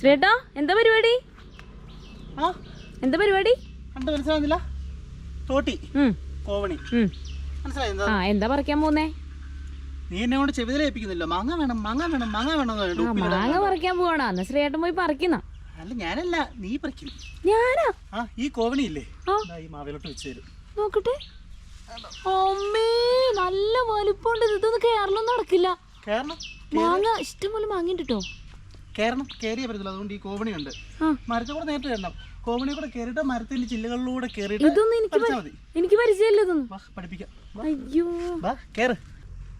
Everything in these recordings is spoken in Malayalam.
ശ്രീയേട്ടാ എന്താ പരിപാടി? ആ. എന്താ പരിപാടി? മനസ്സിലാവുന്നില്ല? തോട്ടി. കോവണി. മനസ്സിലായി ആ എന്താ പറിക്കാൻ പോന്നേ നീ എന്നെ കൊണ്ട് ചെവിതലേപ്പിക്കുന്നില്ല മാങ്ങ വേണം മാങ്ങ വേണം മാങ്ങ വേണം എന്ന് മാങ്ങ പറിക്കാൻ പോവാണോ. അന്ന് ശ്രീയേട്ടൻ പോയി പറിക്കുന്ന. അല്ല ഞാനല്ല. നീ പറിക്കും. ഞാനാ? ആ ഈ കോവണി ഇല്ലേ? ഈ മാവിലോട്ട് വെച്ച് തരും. നോക്കട്ടെ. അമ്മേ നല്ല വലുപ്പമുണ്ട് ഇതൊന്നും കേരളം നടക്കില്ല. കേരളം? മാങ്ങ ഇഷ്ടംപോലെ മാങ്ങിട്ടോ കയറണം കയറിയേ പറ്റത്തില്ല അതുകൊണ്ട് ഈ കോവണി ഉണ്ട്. മരത്തെ മരത്തിൽ കൂടെ നേരിട്ട് കയറണം. കോവണി കൂടെ കയറിയിട്ട് മരത്തിന്റെ ചില്ലകളിലൂടെ കയറിയിട്ട് ഇതൊന്നും എനിക്ക് പഠിച്ചാൽ മതി. എനിക്ക് പരിചയമില്ല ഇതൊന്നും. വാ പഠിപ്പിക്കാം. അയ്യോ. വാ കയറ്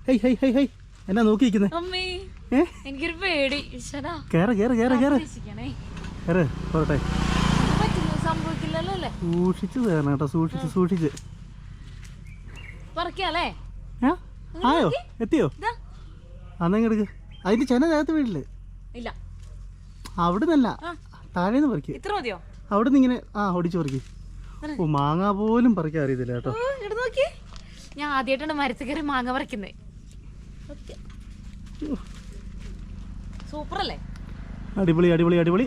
ഹേയ് ഹേയ് ഹേയ് ഹേയ്. എന്നാ നോക്കി നിൽക്കുന്നേ അമ്മേ എനിക്കൊരു പേടി. ഈശ്വരാ. കയറ് കയറ് കയറ് കയറ് രക്ഷിക്കണേ കയറ് പോട്ടെ ഇത് പറ്റില്ല സംഭവിക്കില്ലല്ലോ അല്ലേ? സൂക്ഷിച്ച് കയറണം കേട്ടോ സൂക്ഷിച്ച് ആയോ? എത്തിയോ? എടുക്ക്? അതിന്റെ ചെന ചേർത്ത് വീട്ടിൽ ഇല്ല. അവിടുന്നല്ല. താഴേന്ന് പറിക്ക്. ഇത്ര മതിയോ? അവിടുന്ന് ഇങ്ങനെ ആ ഓടിച്ചു പറിക്കും. ഓ മാങ്ങ പോലും പറിക്കാൻ അറിയത്തില്ല കേട്ടോ. നോക്കി. ഞാൻ ആദ്യമായിട്ടാണ് മരത്തുകയറി മാങ്ങ പറിക്കുന്നത് സൂപ്പർ അല്ലേ അടിപൊളി അടിപൊളി അടിപൊളി.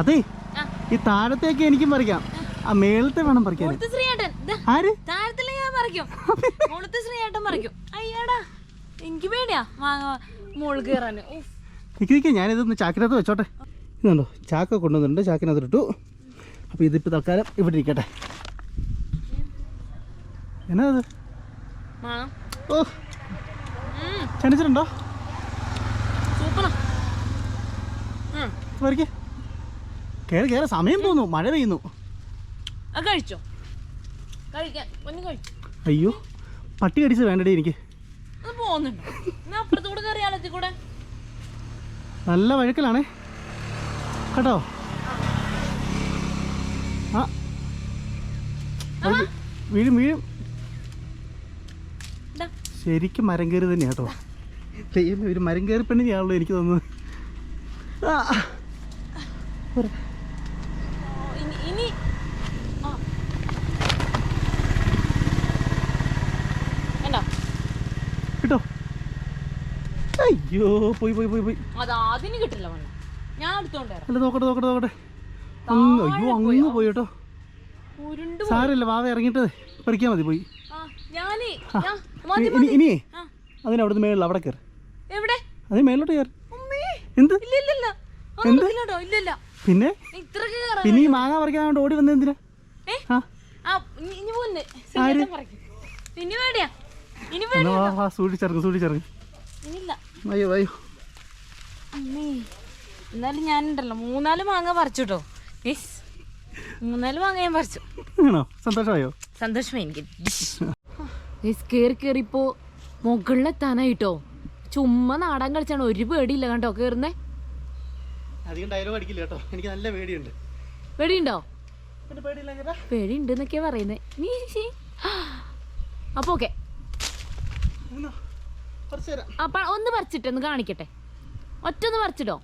അതെ ഈ താഴത്തേക്ക് എനിക്കും പറിക്കാം. ആ. മേളത്തെ വേണം പറിക്കാൻ. ആര്? താഴത്തിൽ ഞാൻ പറിക്കും. മുളത്ത് ശ്രീയേട്ടൻ പറിക്കും. അയ്യാടാ എനിക്ക് പേടിയാ മാങ്ങ മുകളിൽ കയറാന്. ഉഫ്. നിൽക്കി നിൽക്കി ഞാനിതൊന്ന് ചാക്കിനകത്ത് വെച്ചോട്ടെ. ഇതുണ്ടോ ചാക്ക കൊണ്ടുവന്നിട്ടുണ്ട് ചാക്കിനകത്ത് ഇട്ടു. അപ്പോൾ ഇതിപ്പോൾ തൽക്കാലം ഇവിടെ ഇരിക്കട്ടെ. എന്നാ അത് ഓ. ക്ഷണിച്ചിട്ടുണ്ടോ? പറിക്കേ കയറി കയറി സമയം പോന്നു. മഴ പെയ്യുന്നു. കഴിച്ചോ? അയ്യോ പട്ടി കടിച്ച് വേണ്ടടി എനിക്ക്. പോകുന്നുണ്ടോ. അപ്പുറത്തൂടെ ഇതിൽ കൂടെ നല്ല വഴുക്കലാണേ. കേട്ടോ? ആ. വീഴും വീഴും. ശരിക്കും മരം കയറി തന്നെയാ കേട്ടോ. ദൈവമേ, ഒരു മരം കയറി പെണ്ണിനെയാണല്ലോ എനിക്ക് തോന്നുന്നത്. കിട്ടോ? അയ്യോ പോയി പോയി പോയി പോയി. അതിന് കിട്ടില്ല ഞാൻ എടുത്തോണ്ട് അല്ല നോക്കട്ടെ നോക്കട്ടെ നോക്കട്ടെ. അങ്ങ് അയ്യോ അങ്ങ് പോയി കേട്ടോ. സാരല്ല വാവ ഇറങ്ങിട്ട് പറിക്കാൻ മതി പോയി. ഇനി അതിന് അവിടുന്ന് മേളിൽ അവിടെ കയറി. എവിടെ? അതിന് മേളിലോട്ട് കയറി. എന്ത്? പിന്നെ? പിന്നെ ഈ മാങ്ങ പറിക്കാൻ ഓടി വന്നത് എന്തിനാ? സൂക്ഷിച്ചിറങ്ങ് സൂക്ഷിച്ചിറങ്ങ്. അയ്യോ അയ്യോ. എന്നാലും ഞാനുണ്ടല്ലോ. മൂന്നാൽ മാങ്ങ പറിച്ചു കേട്ടോ മൂന്നാൽ മാങ്ങ ഞാൻ പറിച്ചു. സന്തോഷമായോ? സന്തോഷമായി എനിക്ക്. കേറി കയറി കയറിപ്പോ മുകളിലെത്താനായിട്ടോ. ചുമ്മാ നാടാൻ കളിച്ചാണ്. ഒരു പേടിയില്ല കണ്ടോ? കേറുന്നേ. അധികം ഡയലോഗ് അടിക്കില്ല കേട്ടോ. എനിക്ക് നല്ല പേടിയുണ്ട്. പേടിയുണ്ടോ? പേടിയുണ്ട് എന്നൊക്കെയാ പറയുന്നേ. നീ അപ്പൊ ഓക്കെ അപ്പൊ ഒന്ന് പറിച്ചിട്ട് ഒന്ന് കാണിക്കട്ടെ. ഒറ്റ ഒന്ന് പറിച്ചിട്ടോ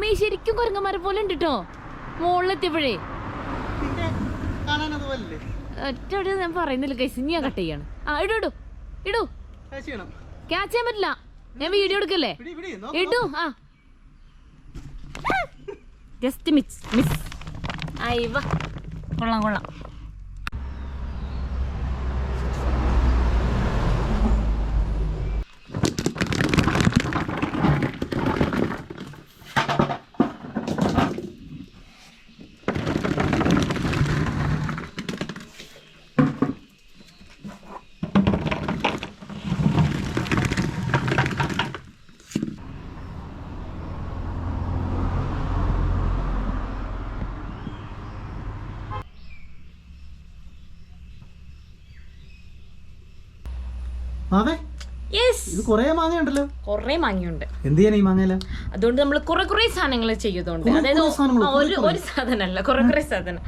മീ ശരിക്കും കുരങ്ങന്മാരെ പോലെ ഉണ്ട് കേട്ടോ മുകളിലെത്തിയപ്പോഴേ ഒറ്റ ഞാൻ പറയുന്നില്ല കൈസ് ഞാൻ കട്ട് ചെയ്യാണ്. ആ ഇടൂ ഇടൂ ഇടൂ. ക്യാച്ച് ചെയ്യാൻ പറ്റില്ല. ഞാൻ വീഡിയോ എടുക്കല്ലേ? ഇടൂ ആ. ജസ്റ്റ് മിസ് മിസ് അയ്യവ കൊള്ളാം കൊള്ളാം. യെസ് ഇത് കുറേ മാങ്ങയുണ്ടല്ലോ. കുറേ മാങ്ങയുണ്ട്. എന്ത് ചെയ്യാൻ ഈ മാങ്ങയില? അതുകൊണ്ട് നമ്മൾ കുറെ കുറെ സാധനങ്ങൾ കുറെ അതായത് ഒരു ഒരു സാധനമല്ല കുറെ കുറെ സാധനം.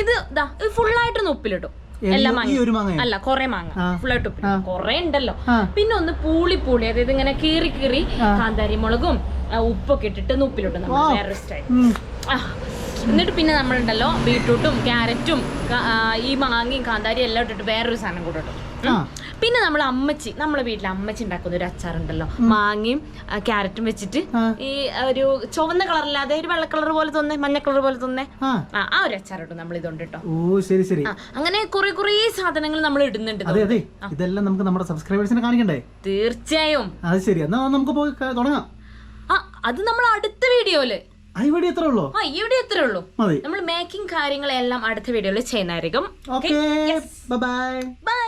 ഇത് ദാ ഇത് ഫുള്ളായിട്ടൊന്ന് ഉപ്പിലിടും. എല്ലാ മാങ്ങ അല്ല കൊറേ മാങ്ങ. ഫുൾ ഫുള്ളായിട്ട് ഉപ്പിലിടും. കൊറേ ഉണ്ടല്ലോ. പിന്നെ ഒന്ന് പൂളി പൂളി അതായത് ഇങ്ങനെ കീറി കീറി കാന്താരി മുളകും ഉപ്പൊക്കെ ഇട്ടിട്ട് ഉപ്പിലിടും നമ്മൾ വാ. വേറൊരു സ്റ്റൈൽ എന്നിട്ട് പിന്നെ നമ്മളുണ്ടല്ലോ ബീട്രൂട്ടും ക്യാരറ്റും ഈ മാങ്ങയും കാന്താരിയും എല്ലാം ഇട്ടിട്ട് വേറൊരു സാധനം കൂടെ ഇടും. ആ പിന്നെ നമ്മൾ അമ്മച്ചി നമ്മളെ വീട്ടിൽ അമ്മച്ചി ഉണ്ടാക്കുന്ന ഒരു അച്ചാറുണ്ടല്ലോ. മാങ്ങയും ക്യാരറ്റും വെച്ചിട്ട് ഈ ഒരു ചുവന്ന കളറില്ലാതെ ഒരു വെള്ള കളർ പോലെ തോന്നേ മഞ്ഞ കളർ പോലെ തോന്നേ. ആ. ഒരു അച്ചാറുണ്ട് നമ്മൾ ഇതുണ്ട് കേട്ടോ ഓ ശരി ശരി. അങ്ങനെ കുറെ കുറെ സാധനങ്ങൾ നമ്മൾ ഇടുന്നുണ്ട് അതെ ഇതുകൊണ്ട്. അതെ. ഇതെല്ലാം നമുക്ക് നമ്മുടെ സബ്സ്ക്രൈബേഴ്സിനെ കാണിക്കണ്ടേ? തീർച്ചയായും. അത് ശരി. എന്നാ നമുക്ക് പോയി തുടങ്ങാം. ആ അത് നമ്മൾ അടുത്ത വീഡിയോയിൽ. ഇവിടെ എത്ര ഉള്ളൂ? ആ ഇവിടെ എത്ര ഉള്ളൂ? നമ്മൾ മേക്കിംഗ് കാര്യങ്ങളെല്ലാം അടുത്ത വീഡിയോയിൽ ചെയ്യുന്നതായിരിക്കും. ബൈ